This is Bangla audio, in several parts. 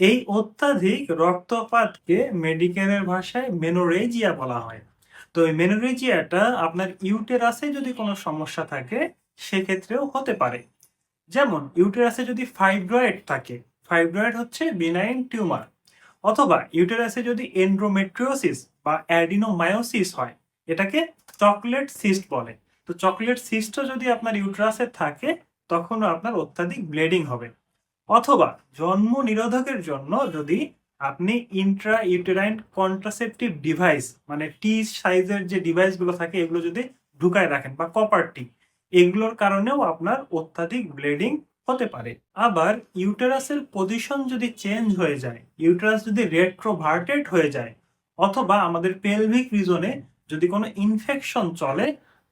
এই অত্যাধিক রক্তপাতকে মেডিকেলের ভাষায় মেনোরেজিয়া বলা হয়। তো এই মেনোরেজিয়াটা আপনার ইউটেরাসে যদি কোনো সমস্যা থাকে, সেক্ষেত্রেও হতে পারে। যেমন, ইউটেরাসে যদি ফাইব্রয়েড থাকে, ফাইব্রয়েড হচ্ছে বিনাইন টিউমার অথবা ইউটেরাসে যদি এন্ড্রোমেট্রিওসিস বা অ্যাডিনোমায়োসিস হয়, এটাকে চকলেট সিস্ট বলে। তো চকলেট সিস্টও যদি আপনার ইউটেরাসে থাকে, তখনও আপনার অত্যাধিক ব্লিডিং হবে। অথবা জন্ম নিরোধকের জন্য যদি আপনি ইন্ট্রা ইউটেরাইন কন্ট্রাসেপটিভ ডিভাইস মানে টি সাইজের যে ডিভাইসগুলো থাকে, এগুলো যদি ঢুকায় রাখেন বা কপার টি, এগুলোর কারণেও আপনার অত্যাধিক ব্লিডিং হতে পারে। আবার ইউটেরাসের পজিশন যদি চেঞ্জ হয়ে যায় ইউটেরাস যদি রেট্রোভার্টেড হয়ে যায়, অথবা আমাদের পেলভিক রিজনে যদি কোনো ইনফেকশন চলে,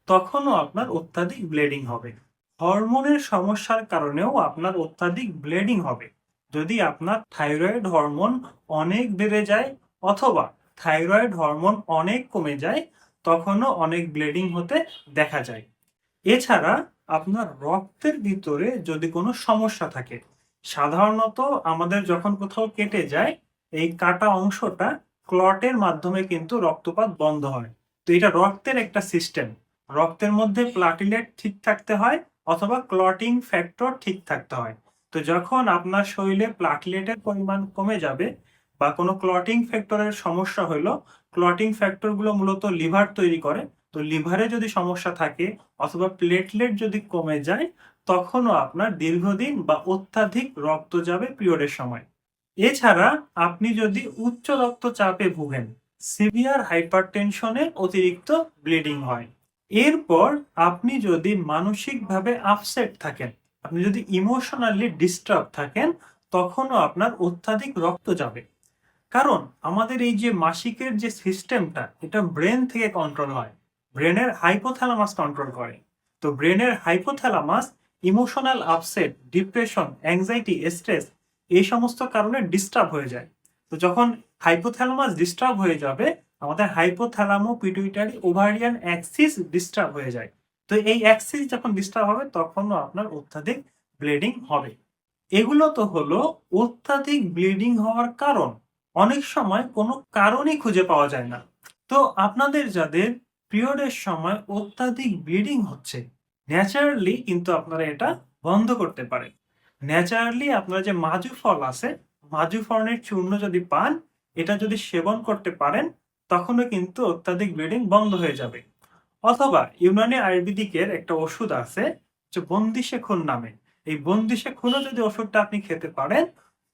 তখনও আপনার অত্যাধিক ব্লিডিং হবে। হরমোনের সমস্যার কারণেও আপনার অত্যাধিক ব্লিডিং হবে। যদি আপনার থাইরয়েড হরমোন অনেক বেড়ে যায় অথবা থাইরয়েড হরমোন অনেক কমে যায়, তখনও অনেক ব্লিডিং হতে দেখা যায়। এছাড়া আপনার রক্তের ভিতরে যদি কোনো সমস্যা থাকে, সাধারণত আমাদের যখন কোথাও কেটে যায়, এই কাটা অংশটা ক্লটের মাধ্যমে কিন্তু রক্তপাত বন্ধ হয়। তো এটা রক্তের একটা সিস্টেম। রক্তের মধ্যে প্লাটিলেট ঠিক থাকতে হয় অথবা ক্লটিং ফ্যাক্টর ঠিক থাকতে হয়। তো যখন আপনার শরীরে প্লাটলেটের পরিমাণ কমে যাবে বা কোনো ক্লটিং ফ্যাক্টরের সমস্যা হলো ক্লটিং ফ্যাক্টরগুলো মূলত লিভার তৈরি করে। তো লিভারে যদি সমস্যা থাকে অথবা প্লেটলেট যদি কমে যায়, তখনও আপনার দীর্ঘদিন বা অত্যাধিক রক্ত যাবে পিরিয়ডের সময়। এছাড়া আপনি যদি উচ্চ রক্তচাপে ভুগেন সিভিয়ার হাইপারটেনশনে অতিরিক্ত ব্লিডিং হয়। এরপর আপনি যদি মানসিকভাবে আপসেট থাকেন, আপনি যদি ইমোশনালি ডিস্টার্ব থাকেন, তখনও আপনার অত্যাধিক রক্ত যাবে। কারণ আমাদের এই যে মাসিকের যে সিস্টেমটা এটা ব্রেন থেকে কন্ট্রোল হয়। ব্রেনের হাইপোথ্যালামাস কন্ট্রোল করে। তো ব্রেনের hypothalamus emotional upset depression anxiety stress এই সমস্ত কারণে ডিস্টার্ব হয়ে যায়। তো যখন হাইপোথ্যালামাস ডিস্টার্ব হয়ে যাবে আমাদের hypothalamo pituitary ovarian axis disturb হয়ে যায়। তো এই অ্যাক্সিস যখন ডিস্টার্ব হবে, তখনও আপনার অত্যাধিক ব্লিডিং হবে। এগুলো তো হলো অত্যাধিক ব্লিডিং হওয়ার কারণ। অনেক সময় কোনো কারণই খুঁজে পাওয়া যায় না। তো আপনাদের যাদের পিরিয়ডের সময় অত্যাধিক ব্লিডিং হচ্ছে ন্যাচারালি কিন্তু আপনারা এটা বন্ধ করতে পারেন। ন্যাচারালি আপনারা যে মাজু ফল আছে মাজু ফলের চূর্ণ যদি পান, এটা যদি সেবন করতে পারেন তখনও কিন্তু অত্যাধিক ব্লিডিং বন্ধ হয়ে যাবে। অথবা ইউনানি আয়ুর্বেদিকের একটা ওষুধ আছে যে বন্দিশে খুন নামে। এই বন্দিশে খুনও যদি ওষুধটা আপনি খেতে পারেন,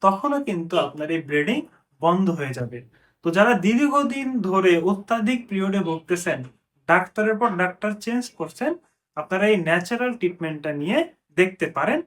তখনও কিন্তু আপনার এই ব্লিডিং বন্ধ হয়ে যাবে। তো যারা দীর্ঘদিন ধরে অত্যাধিক পিরিয়ডে ভুগতেছেন, ডাক্তারের পর ডাক্তার চেঞ্জ করছেন, আপনারা এই ন্যাচারাল ট্রিটমেন্টটা নিয়ে দেখতে পারেন।